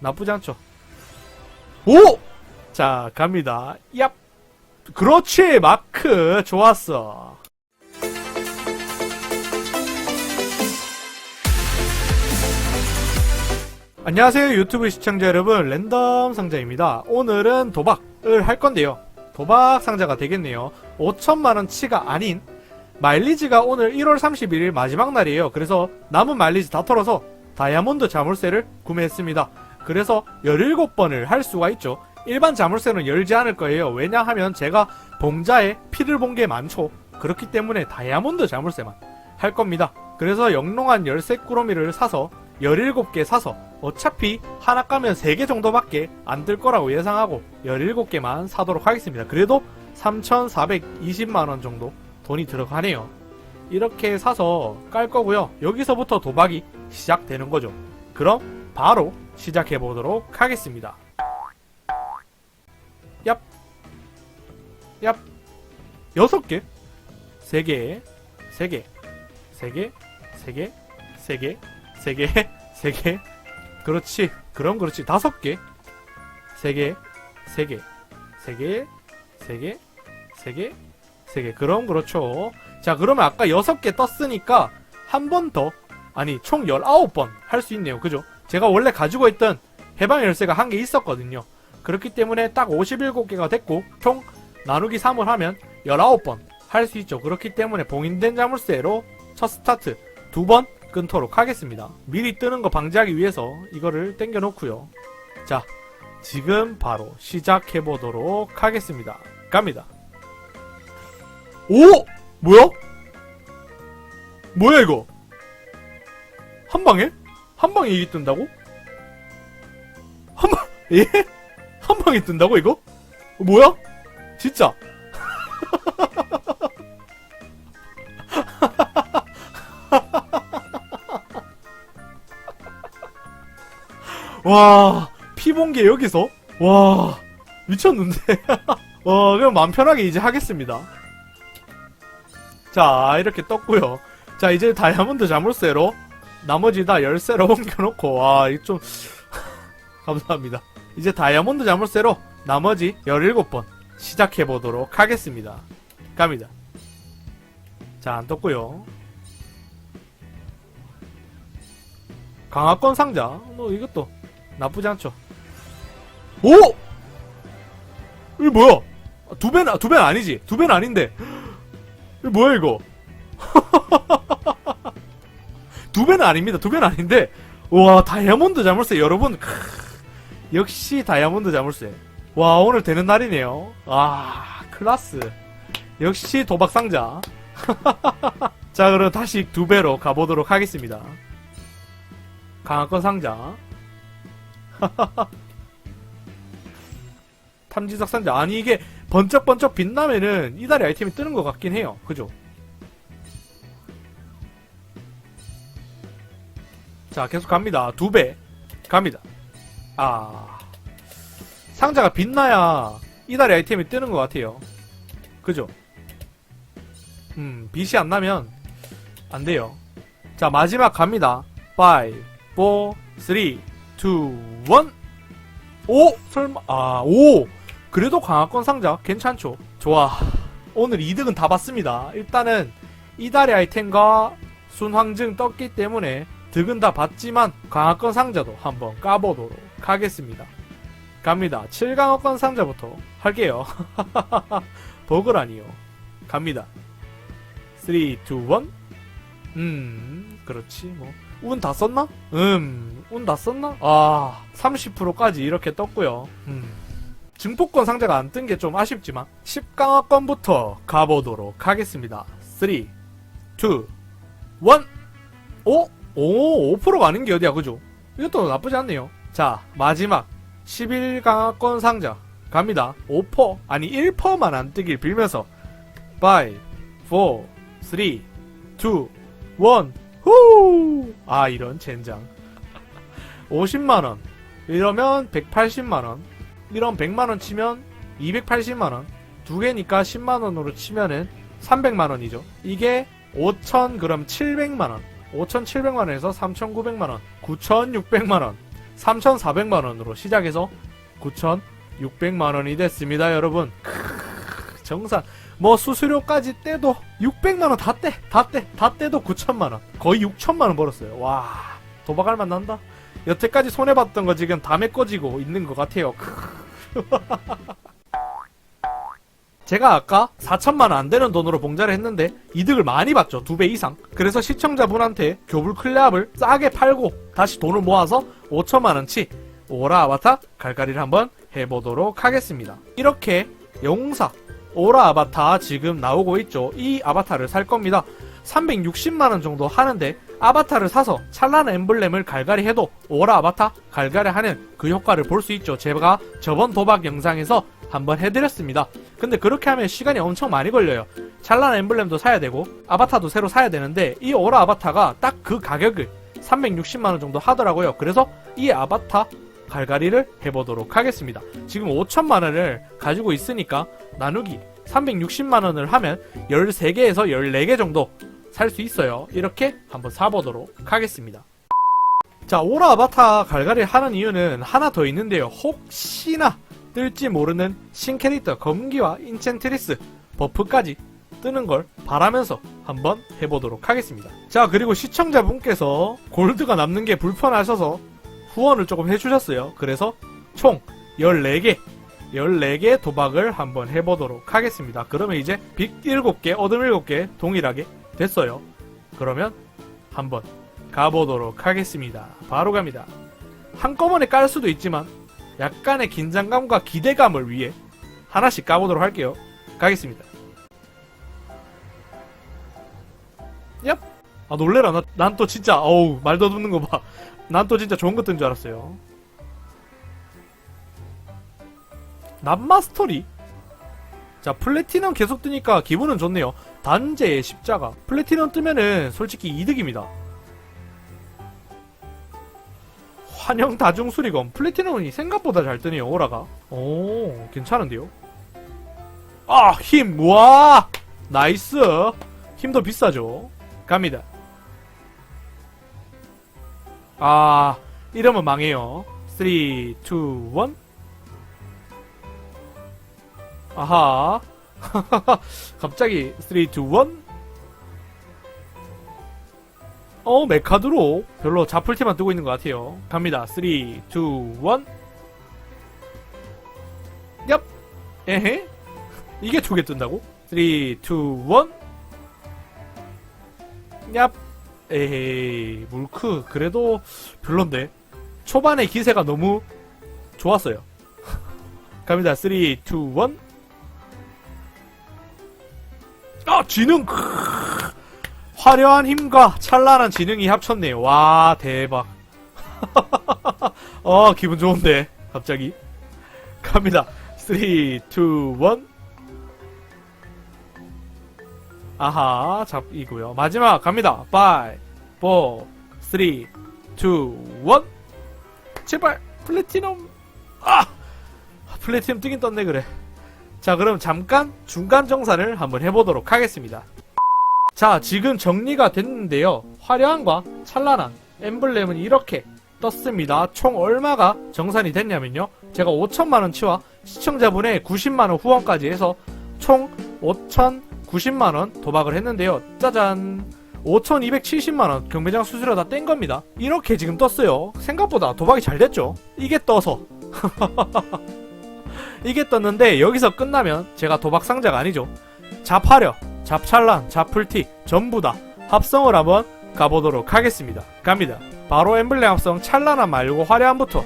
나쁘지 않죠. 오! 자, 갑니다. 얍! 그렇지, 마크. 좋았어. 안녕하세요, 유튜브 시청자 여러분. 랜덤 상자입니다. 오늘은 도박을 할 건데요. 도박 상자가 되겠네요. 5천만원치가 아닌 마일리지가 오늘 1월 31일 마지막 날이에요. 그래서 남은 마일리지 다 털어서 다이아몬드 자물쇠를 구매했습니다. 그래서 17번을 할 수가 있죠. 일반 자물쇠는 열지 않을 거예요. 왜냐하면 제가 봉자에 피를 본 게 많죠. 그렇기 때문에 다이아몬드 자물쇠만 할 겁니다. 그래서 영롱한 열쇠 꾸러미를 사서 17개 사서 어차피 하나 까면 3개 정도밖에 안 들 거라고 예상하고 17개만 사도록 하겠습니다. 그래도 3,420만원 정도 돈이 들어가네요. 이렇게 사서 깔 거고요. 여기서부터 도박이 시작되는 거죠. 그럼 바로 시작해 보도록 하겠습니다. 얍. 얍. 여섯 개. 세 개. 세 개. 세 개. 세 개. 세 개. 세 개. 세 개. 그렇지. 그럼 그렇지. 다섯 개. 세 개. 세 개. 세 개. 세 개. 세 개. 세 개. 그럼 그렇죠. 자, 그러면 아까 여섯 개 떴으니까 한 번 더, 아니, 총 19번 할 수 있네요. 그죠? 제가 원래 가지고 있던 해방 열쇠가 한 개 있었거든요. 그렇기 때문에 딱 57개가 됐고, 총 나누기 3을 하면 19번 할 수 있죠. 그렇기 때문에 봉인된 자물쇠로 첫 스타트 두 번 끊도록 하겠습니다. 미리 뜨는 거 방지하기 위해서 이거를 당겨 놓고요. 자, 지금 바로 시작해 보도록 하겠습니다. 갑니다. 오! 뭐야? 뭐야 이거? 한 방에? 한 방에 이게 뜬다고? 한 방, 예? 한 방에 뜬다고 이거? 뭐야? 진짜? 와, 피본게 여기서? 와, 미쳤는데? 와, 그럼 마음 편하게 이제 하겠습니다. 자, 이렇게 떴고요. 자, 이제 다이아몬드 자물쇠로 나머지 다 열쇠로 옮겨놓고, 와, 이거 좀, 감사합니다. 이제 다이아몬드 자물쇠로 나머지 17번 시작해보도록 하겠습니다. 갑니다. 자, 안 떴고요. 강화권 상자. 뭐, 이것도 나쁘지 않죠. 오! 이게 뭐야? 아, 두 배는, 두 배는 아니지. 두 배는 아닌데. 이거 뭐야, 이거? 두 배는 아닙니다. 두 배는 아닌데. 와, 다이아몬드 자물쇠, 여러분. 크, 역시 다이아몬드 자물쇠. 와, 오늘 되는 날이네요. 아, 클라스. 역시 도박 상자. 자, 그럼 다시 두 배로 가보도록 하겠습니다. 강화권 상자. 탐지석 상자. 아니, 이게 번쩍번쩍 빛나면은 이달의 아이템이 뜨는 것 같긴 해요. 그죠? 자, 계속 갑니다. 두 배. 갑니다. 아. 상자가 빛나야 이달의 아이템이 뜨는 것 같아요. 그죠? 음, 빛이 안 나면 안 돼요. 자, 마지막 갑니다. 5, 4, 3, 2, 1. 오! 설마, 아, 오! 그래도 강화권 상자 괜찮죠? 좋아. 오늘 2등은 다 봤습니다. 일단은 이달의 아이템과 순황증 떴기 때문에 득은 다 봤지만 강화권 상자도 한번 까보도록 하겠습니다. 갑니다. 7강화권 상자부터 할게요. 버그라니요. 갑니다. 3, 2, 1. 음, 그렇지, 뭐. 운 다 썼나? 음, 운 다 썼나? 아, 30%까지 이렇게 떴고요. 음. 증폭권 상자가 안 뜬 게 좀 아쉽지만 10강화권부터 가보도록 하겠습니다. 3, 2, 1. 오? 오, 5%가 아닌 게 어디야, 그죠? 이것도 나쁘지 않네요. 자, 마지막 11강화권 상자 갑니다. 5%, 아니 1%만 안 뜨길 빌면서 5, 4, 3, 2, 1, 후! 아, 이런 젠장. 50만원. 이러면 180만원. 이런 100만원 치면 280만원. 두 개니까 10만원으로 치면은 300만원이죠. 이게 5천 그럼 700만원. 5,700만원에서 3,900만원. 9,600만원. 3,400만원으로 시작해서 9,600만원이 됐습니다, 여러분. 크으, 정산. 뭐 수수료까지 떼도 600만원 다 떼, 다 떼, 다 떼도 9천만원. 거의 6천만원 벌었어요. 와, 도박할 만 난다. 여태까지 손해봤던 거 지금 다 메꿔지고 있는 것 같아요. 크으. 제가 아까 4천만 원안 되는 돈으로 봉자를 했는데 이득을 많이 봤죠. 두 배 이상. 그래서 시청자분한테 교불 클레압을 싸게 팔고 다시 돈을 모아서 5천만 원치 오라 아바타 갈갈이를 한번 해보도록 하겠습니다. 이렇게 영웅사 오라 아바타 지금 나오고 있죠. 이 아바타를 살 겁니다. 360만 원 정도 하는데 아바타를 사서 찰나는 엠블렘을 갈갈이 해도 오라 아바타 갈갈이 하는 그 효과를 볼 수 있죠. 제가 저번 도박 영상에서 한번 해드렸습니다. 근데 그렇게 하면 시간이 엄청 많이 걸려요. 찰나는 엠블렘도 사야 되고 아바타도 새로 사야 되는데 이 오라 아바타가 딱 그 가격을 360만원 정도 하더라고요. 그래서 이 아바타 갈갈이를 해보도록 하겠습니다. 지금 5천만원을 가지고 있으니까 나누기 360만원을 하면 13개에서 14개 정도 살 수 있어요. 이렇게 한번 사보도록 하겠습니다. 자, 오라 아바타 갈갈이를 하는 이유는 하나 더 있는데요. 혹시나 뜰지 모르는 신캐릭터 검기와 인챈트리스 버프까지 뜨는 걸 바라면서 한번 해보도록 하겠습니다. 자, 그리고 시청자분께서 골드가 남는 게 불편하셔서 후원을 조금 해주셨어요. 그래서 총 14개, 14개 도박을 한번 해보도록 하겠습니다. 그러면 이제 빅 7개, 어둠 7개 동일하게 됐어요. 그러면 한번 가보도록 하겠습니다. 바로 갑니다. 한꺼번에 깔 수도 있지만 약간의 긴장감과 기대감을 위해 하나씩 까보도록 할게요. 가겠습니다. 얍! 아 놀래라 난 또 진짜 어우 말 더듬는 거 봐. 난 또 진짜 좋은 거뜬줄 알았어요. 남마스터리? 자 플래티넘 계속 뜨니까 기분은 좋네요. 단재의 십자가. 플래티넘 뜨면은 솔직히 이득입니다. 환영 다중 수리검. 플래티넘이 생각보다 잘 뜨네요, 오라가. 오, 괜찮은데요? 아, 힘! 와! 나이스! 힘도 비싸죠? 갑니다. 아, 이러면 망해요. 3, 2, 1. 아하. 갑자기 3, 2, 1. 어, 메카드로 별로 자풀티만 뜨고 있는 것 같아요. 갑니다. 3, 2, 1. 얍! 에헤? 이게 두 개 뜬다고? 3, 2, 1. 얍! 에헤이, 물크. 그래도 별론데. 초반에 기세가 너무 좋았어요. 갑니다. 3, 2, 1. 아, 지능! 화려한 힘과 찬란한 지능이 합쳤네요. 와, 대박. 어, 기분 좋은데. 갑자기. 갑니다. 3, 2, 1. 아하, 잡이고요. 마지막 갑니다. 5, 4, 3, 2, 1. 제발, 플래티넘. 아! 플래티넘 뜨긴 떴네, 그래. 자, 그럼 잠깐 중간 정산을 한번 해보도록 하겠습니다. 자, 지금 정리가 됐는데요. 화려함과 찬란한 엠블렘은 이렇게 떴습니다. 총 얼마가 정산이 됐냐면요. 제가 5천만원치와 시청자분의 90만원 후원까지 해서 총 5,090만원 도박을 했는데요. 짜잔. 5,270만원 경매장 수수료 다 뗀 겁니다. 이렇게 지금 떴어요. 생각보다 도박이 잘 됐죠? 이게 떠서. 이게 떴는데 여기서 끝나면 제가 도박 상자가 아니죠. 잡하려, 잡찰란, 잡풀티 전부 다 합성을 한번 가보도록 하겠습니다. 갑니다. 바로 엠블렘 합성 찰나나 말고 화려함부터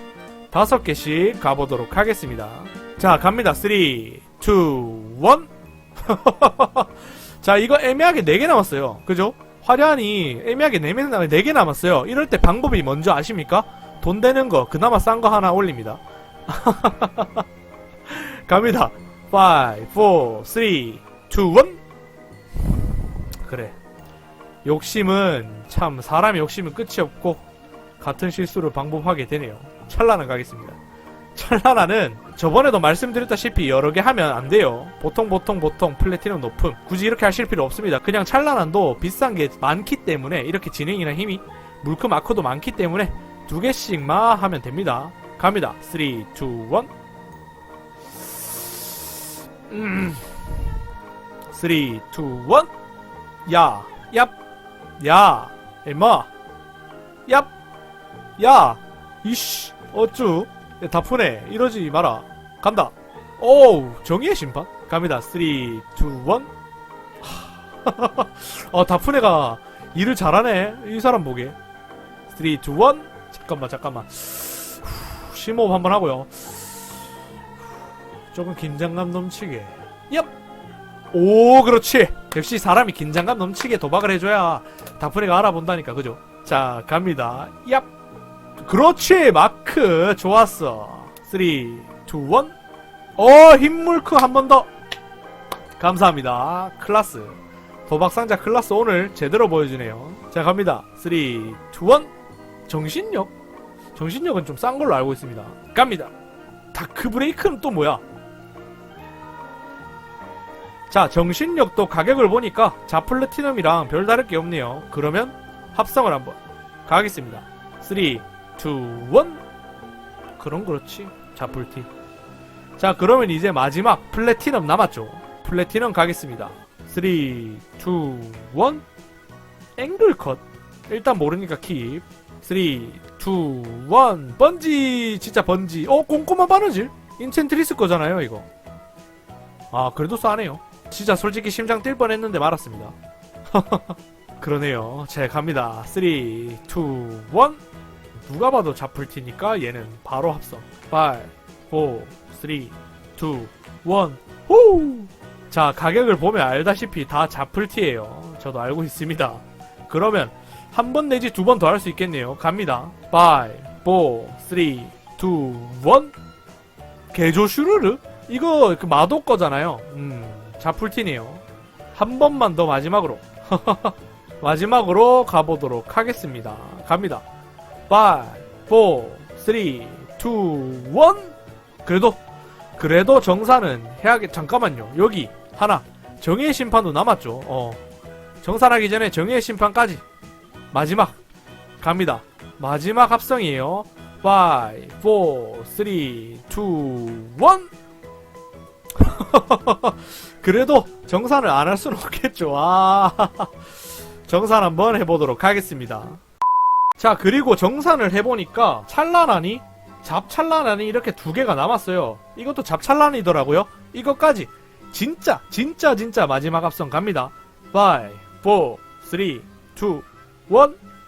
다섯 개씩 가보도록 하겠습니다. 자, 갑니다. 3, 2, 1. 자, 이거 애매하게 4개 남았어요. 그죠? 화려한이 애매하게 4개, 남- 4개 남았어요. 이럴 때 방법이 뭔지 아십니까? 돈 되는 거, 그나마 싼 거 하나 올립니다. 갑니다. 5, 4, 3, 2, 1. 그래. 욕심은 참 사람의 욕심은 끝이 없고 같은 실수를 반복하게 되네요. 찰나는 가겠습니다. 찰나나는 저번에도 말씀드렸다시피 여러 개 하면 안 돼요. 보통 보통 보통 플래티넘 높음. 굳이 이렇게 하실 필요 없습니다. 그냥 찰나난도 비싼 게 많기 때문에 이렇게 진행이나 힘이 물크 마커도 많기 때문에 두 개씩만 하면 됩니다. 갑니다. 3, 2, 1. 음. 3, 2, 1. 야, 얍, 야, 임마, 얍, 야, 이씨, 어쭈, 야, 다 푸네. 이러지 마라. 간다. 오우, 정의의 심판? 갑니다. 3, 2, 1. 어, 다프네가 일을 잘하네. 이 사람 보게. 3, 2, 1. 잠깐만, 잠깐만. 후, 심호흡 한번 하고요. 조금 긴장감 넘치게. 얍! 오, 그렇지! 역시 사람이 긴장감 넘치게 도박을 해줘야 다프네가 알아본다니까, 그죠? 자, 갑니다. 얍! 그렇지! 마크! 좋았어. 3, 2, 1. 어, 힘물크 한 번 더! 감사합니다. 클라스. 도박상자 클라스 오늘 제대로 보여주네요. 자, 갑니다. 3, 2, 1. 정신력? 정신력은 좀 싼 걸로 알고 있습니다. 갑니다. 다크 브레이크는 또 뭐야? 자, 정신력도 가격을 보니까 자플래티넘이랑 별다를 게 없네요. 그러면 합성을 한번 가겠습니다. 3, 2, 1. 그럼 그렇지. 자플티. 자, 그러면 이제 마지막 플래티넘 남았죠. 플래티넘 가겠습니다. 3, 2, 1. 앵글 컷. 일단 모르니까 킵. 3, 2, 1. 번지! 진짜 번지. 어, 꼼꼼한 바느질? 인챈트리스 거잖아요, 이거. 아, 그래도 싸네요. 진짜 솔직히 심장 뛸 뻔 했는데 말았습니다. 그러네요. 자, 갑니다. 3, 2, 1. 누가 봐도 자플티니까 얘는 바로 합성. 5, 4, 3, 2, 1. 호! 자, 가격을 보면 알다시피 다 자플티예요. 저도 알고 있습니다. 그러면 한 번 내지 두 번 더 할 수 있겠네요. 갑니다. 5, 4, 3, 2, 1. 개조 슈르르? 이거 그 마도 거잖아요. 음, 자플티네요. 한 번만 더 마지막으로. 마지막으로 가보도록 하겠습니다. 갑니다. 5, 4, 3, 2, 1. 그래도 그래도 정산은 해야겠 잠깐만요 여기 하나 정의의 심판도 남았죠 어 정산하기 전에 정의의 심판까지 마지막 갑니다 마지막 합성이에요 5 4 3 2 1 그래도 정산을 안 할 수는 없겠죠 아 정산 한번 해보도록 하겠습니다 자 그리고 정산을 해보니까 찬란하니 잡찬란하니 이렇게 두 개가 남았어요. 이것도 잡찬란이더라고요. 이것까지 진짜 진짜 진짜 마지막 합성 갑니다. 5, 4, 3, 2, 1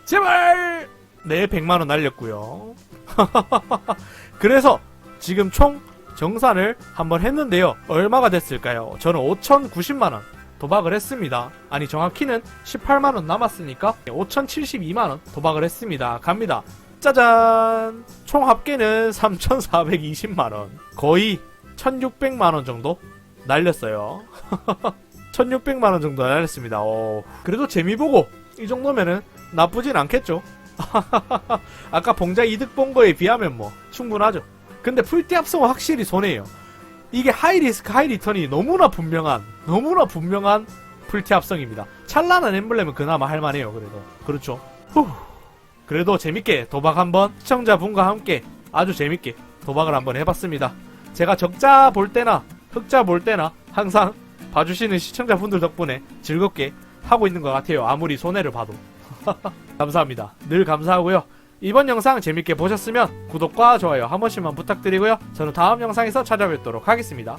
제발! 네 100만원 날렸고요. 그래서 지금 총 정산을 한번 했는데요. 얼마가 됐을까요? 저는 5,090만원 도박을 했습니다. 아니 정확히는 18만원 남았으니까 5,072만원 도박을 했습니다. 갑니다. 짜잔! 총 합계는 3,420만원. 거의 1,600만원 정도 날렸어요. 1,600만원 정도 날렸습니다. 어, 그래도 재미보고 이 정도면은 나쁘진 않겠죠? 아까 봉자 이득 본 거에 비하면 뭐 충분하죠. 근데 풀티 합성은 확실히 손해예요. 이게 하이 리스크 하이 리턴이 너무나 분명한 너무나 분명한 풀티 합성입니다. 찬란한 엠블렘은 그나마 할만해요. 그래도 그렇죠. 후. 그래도 재밌게 도박 한번 시청자분과 함께 아주 재밌게 도박을 한번 해봤습니다. 제가 적자 볼 때나 흑자 볼 때나 항상 봐주시는 시청자분들 덕분에 즐겁게 하고 있는 것 같아요. 아무리 손해를 봐도. 감사합니다. 늘 감사하고요. 이번 영상 재밌게 보셨으면 구독과 좋아요 한 번씩만 부탁드리고요. 저는 다음 영상에서 찾아뵙도록 하겠습니다.